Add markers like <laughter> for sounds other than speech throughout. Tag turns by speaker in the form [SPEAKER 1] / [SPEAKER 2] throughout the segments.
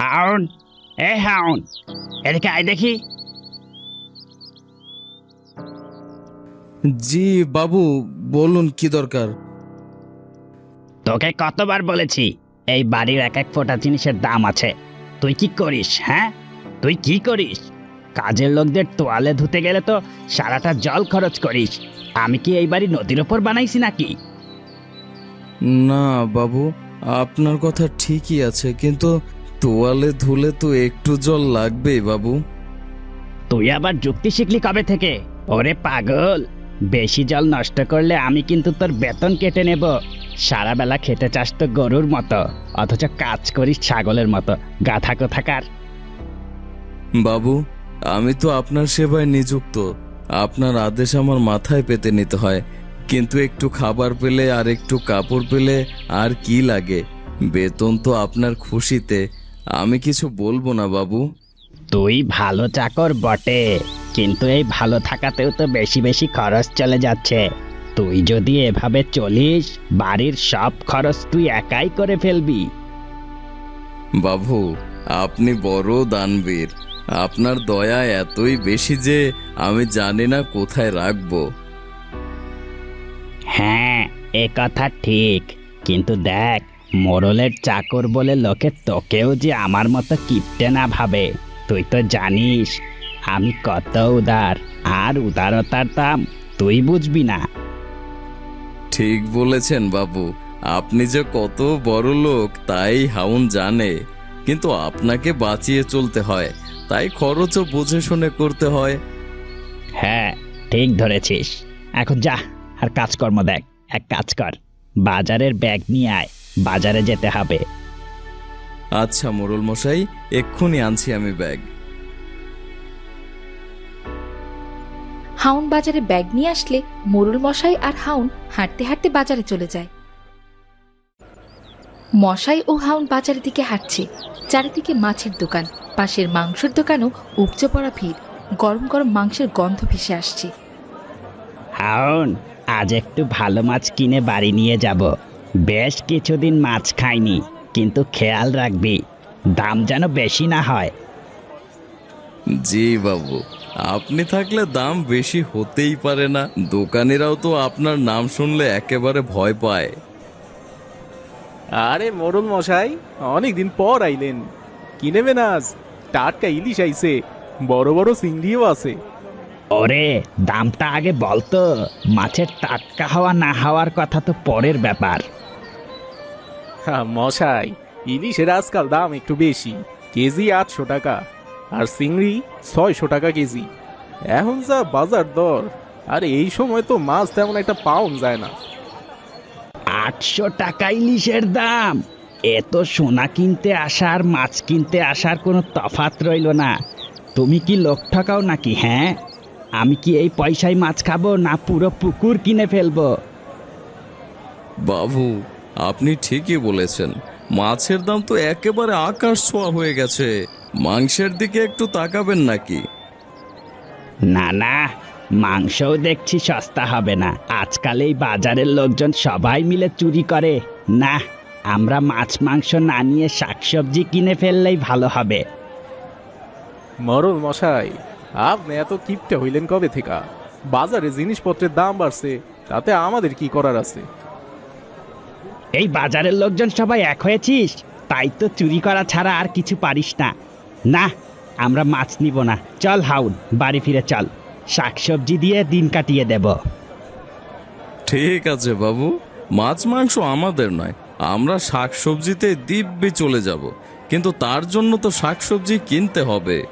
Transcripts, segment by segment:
[SPEAKER 1] হাউন এ হাউন এদিকে আয় দেখি
[SPEAKER 2] জি বাবু বলুন কি দরকার?
[SPEAKER 1] তোকে কতবার বলেছি এই বাড়ির এক এক ফোঁটা জিনিসের দাম আছে। তুই কি করিস হ্যাঁ? তুই কি করিস? কাজের লোকদের তোয়ালে ধুতে গেলে তো সারাটা জল খরচ করিস। আমি কি এই বাড়ি নদীর ওপর বানাইছি নাকি?
[SPEAKER 2] না বাবু আপনার কথা ঠিকই আছে কিন্তু তোয়ালে ধুলে তো একটু জল লাগবেই বাবু।
[SPEAKER 1] তুই আবার যুক্তি শিখলি কবে থেকে? ওরে পাগল বেশি জল নষ্ট করলে আমি কিন্তু তোর বেতন কেটে নেব। সারা বেলা খেতে চাস তো গরুর মতো অথচ কাজ করিস ছাগলের মতো গাধা কোথাকার?
[SPEAKER 2] বাবু আমি তো আপনার সেবায় নিযুক্ত। আপনার আদেশ আমার মাথায় পেতে নিতে হয়। কিন্তু একটু খাবার পেলে আর একটু কাপড় পেলে আর কি লাগে? বেতন তো আপনার খুশিতে। আমি কিছু বলব না বাবু।
[SPEAKER 1] তুই ভালো চাকর বটে কিন্তু এই ভালো থাকাতেও তো বেশি বেশি খরচ চলে যাচ্ছে। তুই যদি এভাবে চলিস বাড়ির সব খরচ তুই একাই করে ফেলবি।
[SPEAKER 2] বাবু আপনি বড় দানবীর। আপনার দয়া এতই বেশি যে আমি জানি না কোথায় রাখব।
[SPEAKER 1] হ্যাঁ এ কথা ঠিক। কিন্তু দেখ মোড়লের চাকর বলে লোকে তোকেও যে আমার মতো কিপটে না ভাবে তুই তো জানিস আমি কত উদার আর উদারতার দাম তুই বুঝবি না।
[SPEAKER 2] ঠিক বলেছেন বাবু আপনি যে কত বড় লোক তাই হাউন জানে কিন্তু আপনাকে বাঁচিয়ে চলতে হয় তাই খরচও বুঝে শুনে করতে হয়।
[SPEAKER 1] হ্যাঁ ঠিক ধরেছিস। এখন যা আর কাজকর্ম দেখ এক কাজ কর বাজারের ব্যাগ নিয়ে আয়। বাজারে যেতে হবে।
[SPEAKER 2] আচ্ছা মোরল মশাই এক্ষুনি আনছি আমি ব্যাগ।
[SPEAKER 3] হাউন বাজারে ব্যাগ নিয়ে আসলে মোরুল মশাই আর হাউন হাঁটতে হাঁটতে বাজারে চলে যায়। মশাই ও হাউন বাজারের দিকে হাঁটছে। চারিদিকে মাছের দোকান পাশের মাংসের দোকানও উপচে পড়া ভিড়। গরম গরম মাংসের গন্ধ ভেসে আসছে।
[SPEAKER 1] হাউন আজ একটু ভালো মাছ কিনে বাড়ি নিয়ে যাব। বেশ কিছুদিন মাছ খাইনি কিন্তু খেয়াল রাখবি দাম যেন বেশি না হয়।
[SPEAKER 2] জি বাবু আপনি থাকলে দাম বেশি হতেই পারে না দোকানিরাও তো আপনার নাম শুনলে একেবারে ভয় পায়।
[SPEAKER 4] আরে মরণ মশাই অনেক দিন পর আইলেন। কি নেবেন আজ? টাটকা ইলিশ আইছে বড় বড় চিংড়িও আছে।
[SPEAKER 1] ওরে দামটা আগে বলতো মাছের টাটকা হওয়া না হওয়ার কথা তো পরের ব্যাপার।
[SPEAKER 4] হা, মশাই ইলিশের আজকাল দাম একটু বেশি কেজি আটশো টাকা আর চিংড়ি ছয়শো টাকা কেজি। এখন যা বাজার দর আর এই সময় তো মাছ তেমন একটা পাওয়া যায় না।
[SPEAKER 1] আটশো টাকা ইলিশের দাম। এত সোনা কিনতে আসা আর মাছ কিনতে আসার কোনো তফাত রইল না। তুমি কি লোক ঠকাও নাকি হ্যাঁ? আমি কি এই পয়সায় মাছ খাব না পুরো পুকুর কিনে ফেলব?
[SPEAKER 2] বাবু আপনি ঠিকই বলেছেন। মাছের দাম তো একেবারে আকাশ ছোঁয়া হয়ে গেছে। মাংসের দিকে একটু তাকাবেন নাকি?
[SPEAKER 1] না না মাংসও দেখছি সস্তা হবে না। আজকাল এই বাজারের লোকজন সবাই মিলে চুরি করে। না আমরা মাছ মাংস না নিয়ে শাকসবজি কিনে ফেললেই ভালো হবে।
[SPEAKER 4] মরণ মশাই আপনি এত কিপটে হইলেন কবে থেকে? বাজারে জিনিসপত্রের দাম বাড়ছে তাতে আমাদের কি করার আছে?
[SPEAKER 1] এই বাজারের লোকজন সবাই এক হয়েছিস তাই তো চুরি করা ছাড়া আর কিছু পারিস না। না আমরা মাছ নিব না। চল হাউন বাড়ি ফিরে চল। শাকসবজি দিয়ে দিন কাটিয়ে দেব।
[SPEAKER 2] ঠিক আছে বাবু মাছ মাংস আমাদের নয় আমরা শাকসবজিতে দিব্যি চলে যাব। কিন্তু তার জন্য তো শাকসবজি কিনতে হবে।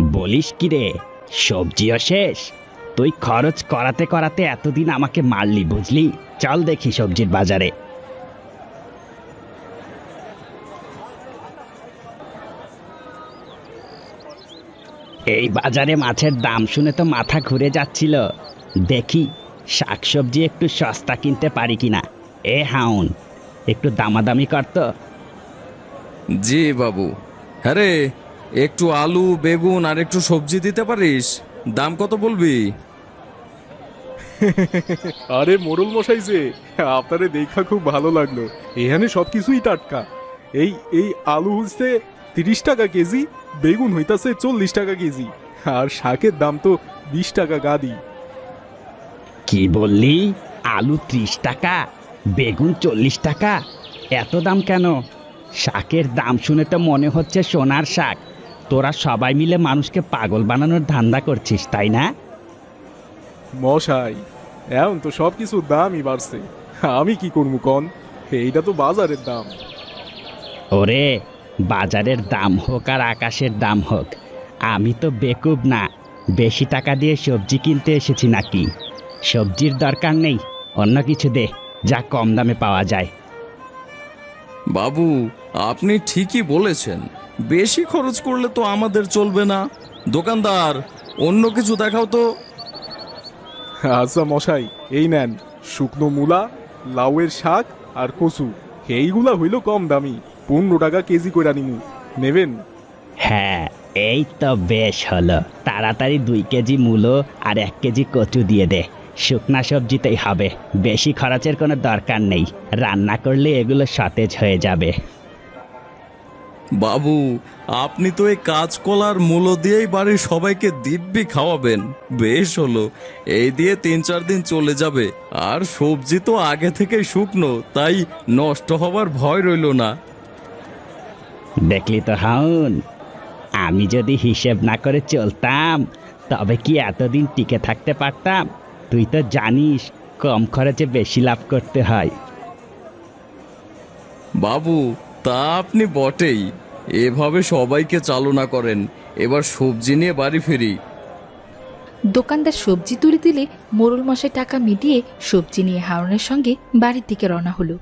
[SPEAKER 1] বলিস কি রে? সবজিও শেষ। তুই খরচ করাতে করাতে এতদিন আমাকে মারলি, বুঝলি? চল দেখি সবজির বাজারে। এই বাজারে মাছের দাম শুনে তো মাথা ঘুরে যাচ্ছিল। দেখি, শাকসবজি একটু সস্তা কিনতে পারি কিনা? এ হাউন, একটু দামাদামি করতো
[SPEAKER 2] জি বাবু। হ্যাঁ একটু আলু বেগুন আর একটু সবজি দিতে পারিস? দাম কত বলবি? <laughs>
[SPEAKER 4] আরে মোরল মশাই যে আপনারে দেখা খুব ভালো লাগল। এখানে সবকিছুই টাটকা। এই এই আলু হচ্ছে তিরিশ টাকা কেজি বেগুন হইতাছে চল্লিশ টাকা কেজি আর শাকের দাম তো বিশ টাকা গাদি।
[SPEAKER 1] কি বললি? আলু ত্রিশ টাকা বেগুন চল্লিশ টাকা এত দাম কেন? শাকের দাম শুনে তো মনে হচ্ছে সোনার শাক। তোরা সবাই মিলে মানুষকে পাগল বানানোর ধান্দা করছিস তাই না?
[SPEAKER 4] মশাই এখন তো সব কিছুর দামই বাড়ছে। আমি কি করব কন? এইটা তো বাজারের দাম।
[SPEAKER 1] ওরে বাজারের দাম হোক আর আকাশের দাম হোক আমি তো বেকুব না। বেশি টাকা দিয়ে সবজি কিনতে এসেছি নাকি? সবজির দরকার নেই অন্য কিছু দে যা কম দামে পাওয়া যায়।
[SPEAKER 2] বাবু আপনি ঠিকই বলেছেন। বেশি খরচ করলে তো আমাদের চলবে না। দোকানদার অন্য কিছু দেখাও তো।
[SPEAKER 4] আচ্ছা মশাই এই নেন। শুকনো মূলা লাউয়ের শাক আর কচু। এইগুলা হইল কম দামি। পনেরো টাকা কেজি কইরা নিমু নেবেন?
[SPEAKER 1] হ্যাঁ এই তো বেশ হলো। তাড়াতাড়ি দুই কেজি মূলো আর এক কেজি কচু দিয়ে দে। শুকনা সবজিতেই হবে। বেশি খরচের কোনো দরকার নেই। রান্না করলে এগুলো সতেজ হয়ে যাবে।
[SPEAKER 2] বাবু আপনি তো এই কাঁচকলার মূলো দিয়েই বাড়ির সবাইকে দিব্যি খাওয়াবেন। বেশ হলো এই দিয়ে তিন চার দিন চলে যাবে। আর সবজি তো আগে থেকেই শুকনো তাই নষ্ট হবার ভয় রইল না।
[SPEAKER 1] দেখলি তো হাউন আমি যদি হিসেব না করে চলতাম তবে কি এতদিন টিকে থাকতে পারতাম? তুই তো জানিস কম খরচে বেশি লাভ করতে হয়।
[SPEAKER 2] বাবু তা আপনি বটেই। এভাবে সবাইকে চালনা করেন। এবার সবজি নিয়ে বাড়ি ফিরি।
[SPEAKER 3] দোকানদার সবজি তুলে দিলে মোরল মশাই টাকা মিটিয়ে সবজি নিয়ে হারনের সঙ্গে বাড়ির দিকে রওনা হলো।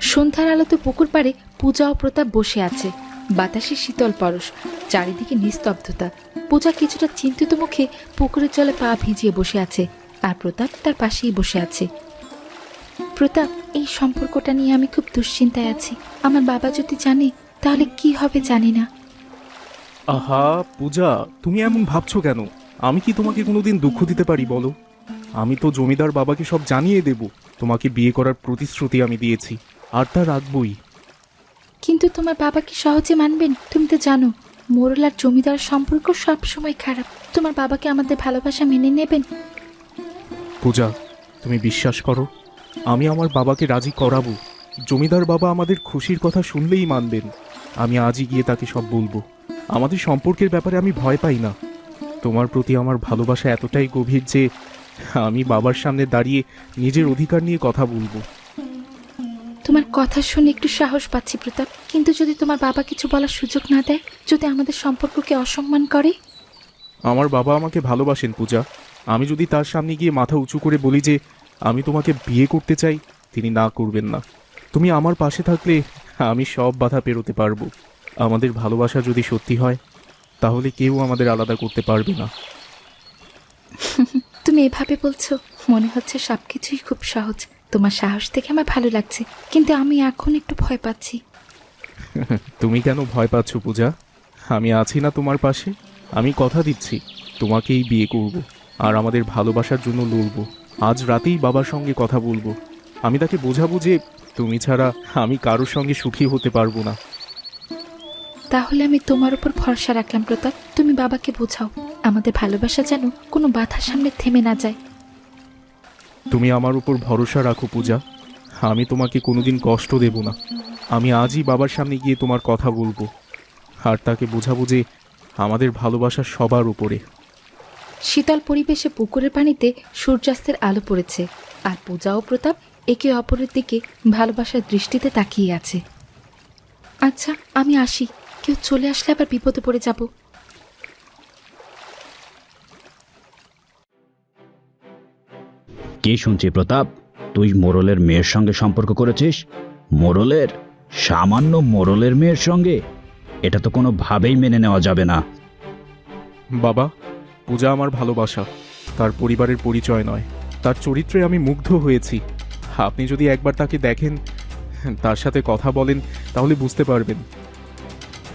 [SPEAKER 3] সন্ধ্যার আলোতে পুকুর পাড়ে পূজা ও প্রতাপ বসে আছে। বাতাসে শীতল পরশ, চারিদিকে নিস্তব্ধতা। পূজা কিছুটা চিন্তিত মুখে পুকুরের জলে পা ভিজিয়ে বসে আছে, আর প্রতাপ তার পাশেই বসে আছে। প্রতাপ এই সম্পর্কটা নিয়ে আমি খুব দুশ্চিন্তায় আছি। আমার বাবা যদি জানে তাহলে কি হবে জানি না।
[SPEAKER 4] আহা পূজা তুমি এমন ভাবছ কেন? আমি কি তোমাকে কোনোদিন দুঃখ দিতে পারি বলো? আমি তো জমিদার বাবাকে সব জানিয়ে দেব। তোমাকে বিয়ে করার প্রতিশ্রুতি আমি দিয়েছি। আর তা রাখবই।
[SPEAKER 3] কিন্তু তোমার বাবা কি সহজে মানবেন? তুমি তো জানো মোরল আর জমিদার সম্পর্ক সব সময় খারাপ। তোমার বাবাকে আমাদের ভালোবাসা মেনে নেবেন?
[SPEAKER 4] পূজা তুমি বিশ্বাস করো আমি আমার বাবাকে রাজি করাবো। জমিদার বাবা আমাদের খুশির কথা শুনলেই মানবেন। আমি আজই গিয়ে তাকে সব বলব। আমাদের সম্পর্কের ব্যাপারে আমি ভয় পাই না। তোমার প্রতি আমার ভালোবাসা এতটাই গভীর যে আমি বাবার সামনে দাঁড়িয়ে নিজের অধিকার নিয়ে কথা বলব।
[SPEAKER 3] তোমার কথা শুনে একটু সাহস পাচ্ছি প্রতাপ। কিন্তু যদি তোমার বাবা কিছু বলার সুযোগ না দেয় যদি আমাদের সম্পর্ককে অসম্মান করে?
[SPEAKER 4] আমার বাবা আমাকে ভালোবাসেন পূজা। আমি যদি তার সামনে গিয়ে মাথা উঁচু করে বলি যে আমি তোমাকে বিয়ে করতে চাই তিনি না করবেন না। তুমি আমার পাশে থাকলে আমি সব বাধা পেরোতে পারব। আমাদের ভালোবাসা যদি সত্যি হয় তাহলে কেউ আমাদের আলাদা করতে পারবে না। <laughs>
[SPEAKER 3] তুমি এভাবে বলছো মনে হচ্ছে সব কিছুই খুব সহজ। তোমার সাহস দেখে আমার ভালো লাগছে কিন্তু আমি এখন একটু ভয় পাচ্ছি। <laughs>
[SPEAKER 4] তুমি কেন ভয় পাচ্ছ পূজা? আমি আছি না তোমার পাশে। আমি কথা দিচ্ছি তোমাকেই বিয়ে করব আর আমাদের ভালোবাসার জন্য লড়বো। আজ রাতেই বাবার সঙ্গে কথা বলব। আমি তাকে বোঝাবো যে তুমি ছাড়া আমি কারোর সঙ্গে সুখী হতে পারব না।
[SPEAKER 3] তাহলে আমি তোমার উপর ভরসা রাখলাম প্রতাপ। তুমি বাবাকে বোঝাও। আমাদের ভালোবাসা যেন কোনো বাধার সামনে থেমে না যায়।
[SPEAKER 4] তুমি আমার উপর ভরসা রাখো পূজা। আমি তোমাকে কোনোদিন কষ্ট দেব না। আমি আজই বাবার সামনে গিয়ে তোমার কথা বলব। আর তাকে বোঝাবো যে আমাদের ভালোবাসা সবার উপরে।
[SPEAKER 3] শীতল পরিবেশে পুকুরের পানিতে সূর্যাস্তের আলো পড়েছে আর পূজা ও প্রতাপ একে অপরের দিকে ভালোবাসার দৃষ্টিতে তাকিয়ে আছে। আচ্ছা আমি আসি। কেউ চলে আসলে আবার বিপদে পড়ে যাব।
[SPEAKER 1] কি শুনছি প্রতাপ? তুই মোরলের মেয়ের সঙ্গে সম্পর্ক করেছিস? মোরলের? সামান্য মোরলের মেয়ের সঙ্গে? এটা তো কোনোভাবেই মেনে নেওয়া যাবে না।
[SPEAKER 4] বাবা পূজা আমার ভালোবাসা। তার পরিবারের পরিচয় নয়। তার চরিত্রে আমি মুগ্ধ হয়েছি। আপনি যদি একবার তাকে দেখেন, তার সাথে কথা বলেন, তাহলে বুঝতে পারবেন।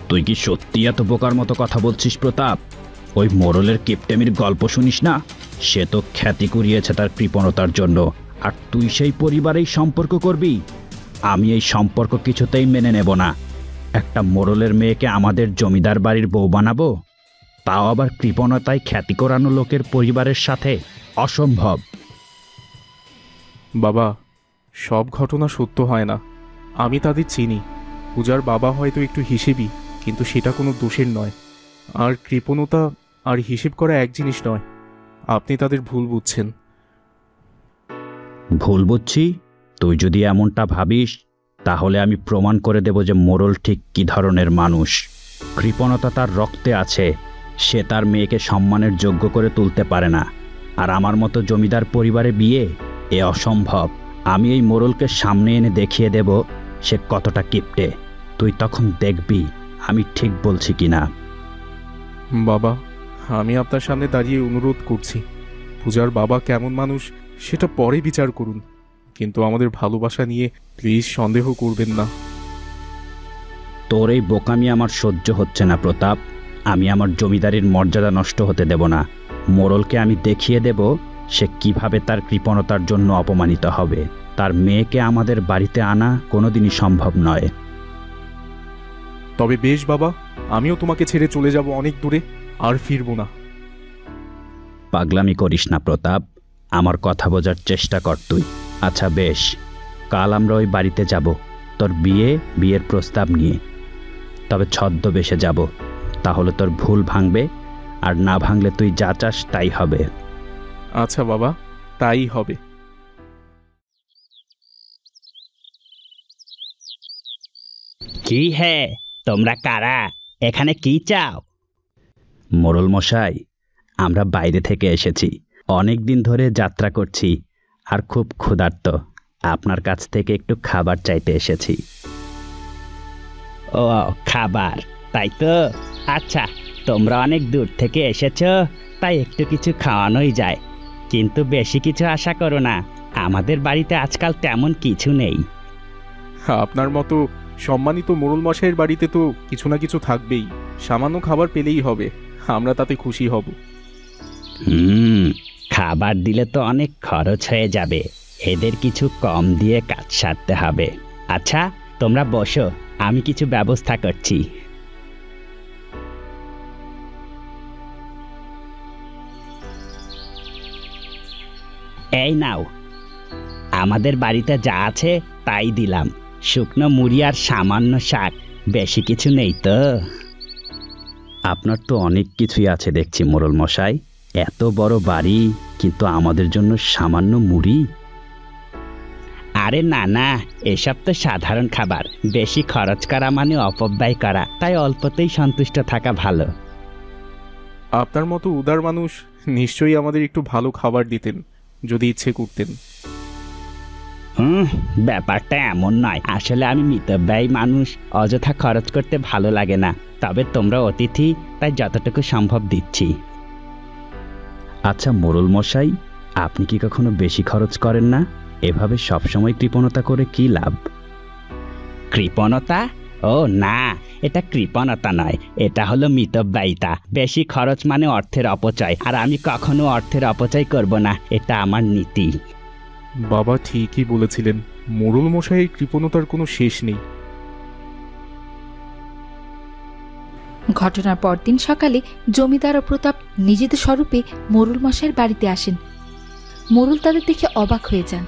[SPEAKER 1] তুই কি সত্যি এত বোকার মতো কথা বলছিস, প্রতাপ? ওই মোরলের কিপটেমির গল্প শুনিস না? সে তো খ্যাতি কুড়িয়েছে তার কৃপণতার জন্য। আর তুই সেই পরিবারেই সম্পর্ক করবি? আমি এই সম্পর্ক কিছুতেই মেনে নেব না। একটা মোড়লের মেয়েকে আমাদের জমিদার বাড়ির বউ বানাবো? তাও আবার কৃপণতায় খ্যাতি করানো লোকের পরিবারের সাথে অসম্ভব।
[SPEAKER 4] বাবা সব ঘটনা সত্য হয় না। আমি তাদের চিনি। পূজার বাবা হয়তো একটু হিসেবি কিন্তু সেটা কোনো দোষের নয়। আর কৃপণতা আর হিসেব করা এক জিনিস নয়। আপনি তাদের ভুল বুঝছেন।
[SPEAKER 1] ভুল বুঝছি? তুই যদি এমনটা ভাবিস তাহলে আমি প্রমাণ করে দেব যে মোরল ঠিক কী ধরনের মানুষ। কৃপণতা তার রক্তে আছে। সে তার মেয়েকে সম্মানের যোগ্য করে তুলতে পারে না। আর আমার মতো জমিদার পরিবারে বিয়ে এ অসম্ভব। আমি এই মোড়লকে সামনে এনে দেখিয়ে দেব সে কতটা কিপটে। তুই তখন দেখবি আমি ঠিক বলছি কিনা।
[SPEAKER 4] বাবা আমি আপনার সামনে দাঁড়িয়ে অনুরোধ করছি। পূজার বাবা কেমন মানুষ সেটা পরে বিচার করুন। কিন্তু আমাদের ভালোবাসা নিয়ে প্লিজ সন্দেহ করবেন না।
[SPEAKER 1] তোর এই বোকামি আমার সহ্য হচ্ছে না প্রতাপ। আমি আমার জমিদারির মর্যাদা নষ্ট হতে দেব না। মোড়লকে আমি দেখিয়ে দেব সে কীভাবে তার কৃপণতার জন্য অপমানিত হবে। তার মেয়েকে আমাদের বাড়িতে আনা কোনোদিনই সম্ভব নয়।
[SPEAKER 4] তবে বেশ বাবা আমিও তোমাকে ছেড়ে চলে যাব অনেক দূরে আর ফিরবো না।
[SPEAKER 1] পাগলামি করিস না প্রতাপ আমার কথা বোঝার চেষ্টা কর তুই। আচ্ছা বেশ কাল আমরা ওই বাড়িতে যাব তোর বিয়ে বিয়ের প্রস্তাব নিয়ে। তবে ছদ্মবেশে যাব। তাহলে তোর ভুল ভাঙবে আর না ভাঙলে তুই যা চাস তাই হবে।
[SPEAKER 4] আচ্ছা বাবা তাই হবে।
[SPEAKER 1] কি হে তোমরা কারা? এখানে কি চাও? মোড়ল মশাই আমরা বাইরে থেকে এসেছি। অনেক দিন ধরে যাত্রা করছি আর খুব ক্ষুধার্ত। আপনার কাছ থেকে একটু খাবার চাইতে এসেছি। ও খাবার তাই তো? আচ্ছা তোমরা অনেক দূর থেকে এসেছ তাই একটু কিছু খাওয়ানোই যায়। কিন্তু বেশি কিছু আশা করো না আমাদের বাড়িতে আজকাল তেমন কিছু নেই।
[SPEAKER 4] আপনার মতো সম্মানিত মোড়ল মশাইয়ের বাড়িতে তো কিছু না কিছু থাকবেই সামান্য খাবার পেলেই হবে আমরা তাতে খুশি হব।
[SPEAKER 1] হুম খাবার দিলে তো অনেক খরচ হয়ে যাবে এদের কিছু কম দিয়ে কাজ সারতে হবে। আচ্ছা তোমরা বসো আমি কিছু ব্যবস্থা করছি। এই নাও। আমাদের বাড়িতে যা আছে তাই দিলাম। শুকনো মুড়ি আর সামান্য শাক বেশি কিছু নেই তো। আপনার তো অনেক কিছুই আছে দেখছি মোরল মশাই। এত বড় বাড়ি কিন্তু আমাদের জন্য সামান্য মুড়ি। আরে না না এসব তো সাধারণ খাবার। বেশি খরচ করা মানে অপব্যয় করা তাই অল্পতেই সন্তুষ্ট থাকা ভালো।
[SPEAKER 4] আপনার মতো উদার মানুষ নিশ্চয়ই আমাদের একটু ভালো খাবার দিতেন। যদি ইচ্ছে করতেন।
[SPEAKER 1] হুম ব্যাপারটা এমন নয়। আসলে আমি মিতব্যয়ী মানুষ অযথা খরচ করতে ভালো লাগে না। তবে তোমরা অতিথি তাই যতটুকু সম্ভব দিচ্ছি। আচ্ছা মোরল মশাই আপনি কি কখনো বেশি খরচ করেন না? এভাবে সবসময় কৃপণতা করে কি লাভ? কৃপণতা? ও না এটা কৃপণতা নয় এটা হলো মিতব্যয়িতা। বেশি খরচ মানে অর্থের অপচয় আর আমি কখনো অর্থের অপচয় করব না এটা আমার নীতি।
[SPEAKER 4] বাবা ঠিকই বলেছিলেন মোড়ল মশাইয়ের কৃপণতার কোনো শেষ নেই।
[SPEAKER 3] ঘটনার পরদিন সকালে জমিদার ও প্রতাপ নিজেদের স্বরূপে মোরুল মশাইয়ের বাড়িতে আসেন। মোরুল তাদের দেখে অবাক হয়ে যান।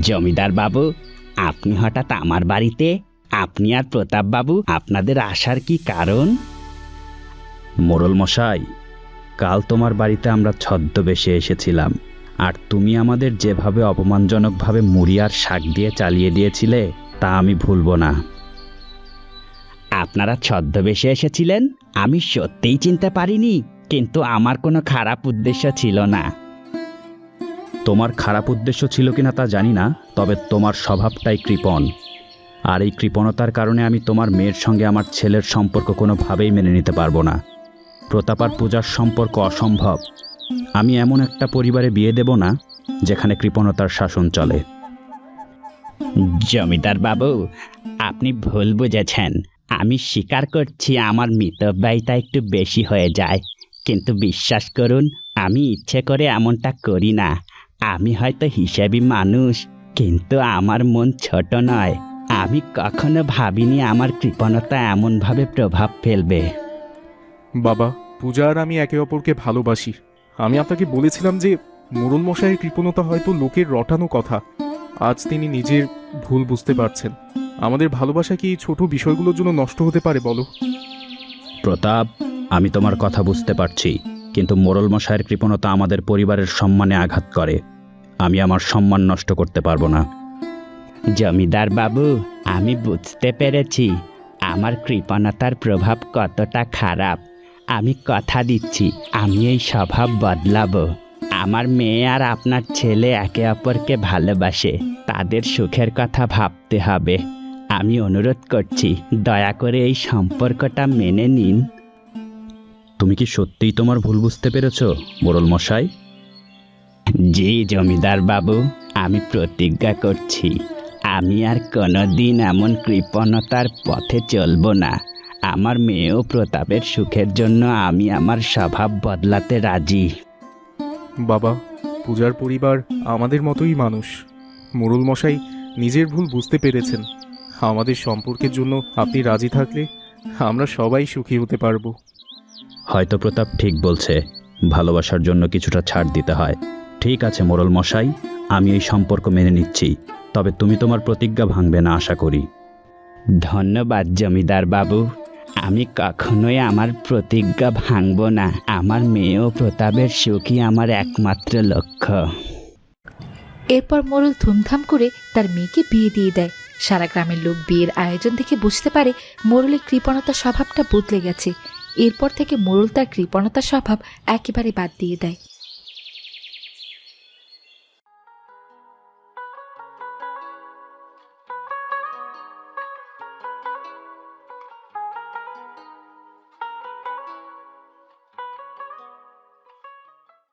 [SPEAKER 1] জমিদার বাবু আপনি হঠাৎ আমার বাড়িতে আপনি আর প্রতাপ বাবু আপনাদের আসার কি কারণ? মোরল মশাই, কাল তোমার বাড়িতে আমরা ছদ্মবেশে এসেছিলাম। আর তুমি আমাদের যেভাবে অপমানজনকভাবে মুড়ি আর শাক দিয়ে চালিয়ে দিয়েছিলে, তা আমি ভুলব না। আপনারা ছদ্মবেশে এসেছিলেন? আমি সত্যিই চিনতে পারিনি, কিন্তু আমার কোনো খারাপ উদ্দেশ্য ছিল না। তোমার খারাপ উদ্দেশ্য ছিল কিনা তা জানি না, তবে তোমার স্বভাবটাই কৃপণ। আর এই কৃপণতার কারণে আমি তোমার মেয়ের সঙ্গে আমার ছেলের সম্পর্ক কোনোভাবেই মেনে নিতে পারব না। প্রতাপ আর পূজার সম্পর্ক অসম্ভব। আমি এমন একটা পরিবারে বিয়ে দেব না, যেখানে কৃপণতার শাসন চলে। জমিদার বাবু, আপনি ভুল বুঝেছেন। আমি স্বীকার করছি আমার মিতব্যয়িতা একটু বেশি হয়ে যায়। কিন্তু বিশ্বাস করুন, আমি ইচ্ছে করে এমনটা করি না। আমি হয়তো হিসেবি মানুষ, কিন্তু আমার মন ছোট নয়। আমি কখনো ভাবিনি আমার কৃপণতা এমনভাবে প্রভাব ফেলবে।
[SPEAKER 4] বাবা পূজা আর আমি একে অপরকে ভালোবাসি। আমি আপনাকে বলেছিলাম যে মোরল মশাইয়ের কৃপণতা হয়তো লোকের রটানো কথা। আজ তিনি নিজের ভুল বুঝতে পারছেন। আমাদের ভালোবাসা কি এই ছোট বিষয়গুলোর জন্য নষ্ট হতে পারে বলো?
[SPEAKER 5] প্রতাপ আমি তোমার কথা বুঝতে পারছি কিন্তু মোরল মশাইয়ের কৃপণতা আমাদের পরিবারের সম্মানে আঘাত করে। আমি আমার সম্মান নষ্ট করতে পারব না।
[SPEAKER 1] জমিদার বাবু আমি বুঝতে পেরেছি। আমার কৃপণতার প্রভাব কতটা খারাপ। আমি কথা দিচ্ছি আমি এই স্বভাব বদলাবো। আমার মেয়ে আর আপনার ছেলে একে অপরকে ভালোবাসে তাদের সুখের কথা ভাবতে হবে। আমি অনুরোধ করছি দয়া করে এই সম্পর্কটা মেনে নিন।
[SPEAKER 5] তুমি কি সত্যিই তোমার ভুল বুঝতে পেরেছ মোরল মশাই?
[SPEAKER 1] জি জমিদার বাবু আমি প্রতিজ্ঞা করছি। আমি আর কোনোদিন এমন কৃপণতার পথে চলবো না। আমার মেয়েও প্রতাপের সুখের জন্য আমি আমার স্বভাব বদলাতে রাজি।
[SPEAKER 4] বাবা পূজার পরিবার আমাদের মতোই মানুষ। মোরল মশাই নিজের ভুল বুঝতে পেরেছেন। আমাদের সম্পর্কের জন্য আপনি রাজি থাকলে আমরা সবাই সুখী হতে পারব।
[SPEAKER 5] হয়তো প্রতাপ ঠিক বলছে ভালোবাসার জন্য কিছুটা ছাড় দিতে হয়। ঠিক আছে মোরল মশাই আমি এই সম্পর্ক মেনে নিচ্ছি। তবে তুমি তোমার প্রতিজ্ঞা ভাঙবে না, আশা করি।
[SPEAKER 1] ধন্যবাদ, জমিদার বাবু। আমি কখনোই আমার প্রতিজ্ঞা ভাঙব না। আমার মেয়ে ও প্রতাপের সুখই আমার একমাত্র লক্ষ্য।
[SPEAKER 3] এরপর মোরল ধুমধাম করে তার মেয়েকে বিয়ে দিয়ে দেয়। সারা গ্রামের লোক বিয়ের আয়োজন দেখে বুঝতে পারে মোরলের কৃপণতা স্বভাবটা বদলে গেছে। এরপর থেকে মোরল তার কৃপণতা স্বভাব একেবারে বাদ দিয়ে দেয়।